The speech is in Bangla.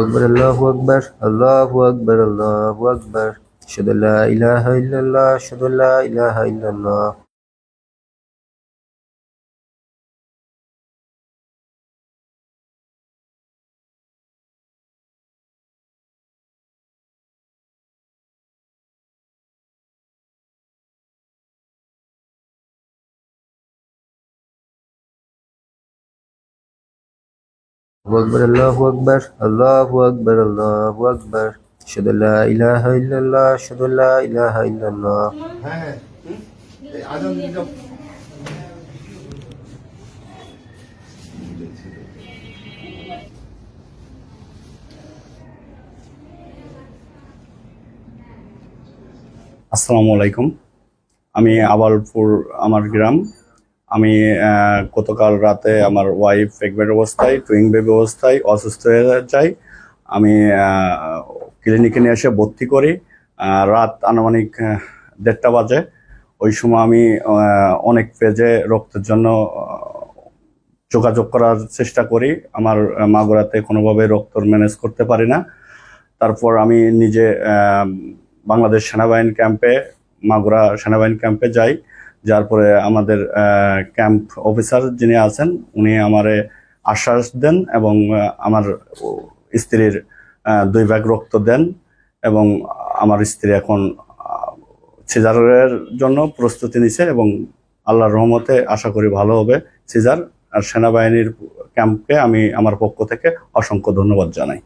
আকবর, আল্লাহু আকবর আল্লাহু আকবর আল্লাহু আকবর। আশহাদু আল্লা ইলাহা ইল্লাল্লাহ, আশহাদু আল্লা ইলাহা ইল্লাল্লাহ। আকবর আল্লাহু আকবর আল্লাহু আকবর আল্লাহু আকবর। আশহাদু আল্লা ইলাহা ইল্লাল্লাহ আশহাদু আল্লা ইলাহা ইল্লাল্লাহ। হ্যাঁ আসসালামু আলাইকুম। আমি আবালপুর আমার গ্রাম আমি গতকাল রাতে আমার ওয়াইফ প্রেগনেন্ট অবস্থায় টুইং বেবি অবস্থায় অসুস্থ হয়ে যাই আমি ক্লিনিকে নিয়ে এসে ভর্তি করি। রাত আনুমানিক দেড়টা বাজে। ওই সময় আমি অনেক পেজে রক্তের জন্য যোগাযোগ করার চেষ্টা করি। আমার মাগুরাতে কোনোভাবে রক্ত ম্যানেজ করতে পারি না। তারপর আমি নিজে বাংলাদেশ সেনাবাহিনী ক্যাম্পে মাগুরা সেনাবাহিনী ক্যাম্পে যাই। যার পরে আমাদের ক্যাম্প অফিসার যিনি আছেন, উনি আমারে আশ্বাস দেন এবং আমার স্ত্রীর দুই ব্যাগ রক্ত দেন এবং আমার স্ত্রী এখন সিজারের জন্য প্রস্তুতি নিছে এবং আল্লাহর রহমতে আশা করি ভালো হবে সিজার। আর সেনাবাহিনীর ক্যাম্পকে আমি আমার পক্ষ থেকে অসংখ্য ধন্যবাদ জানাই।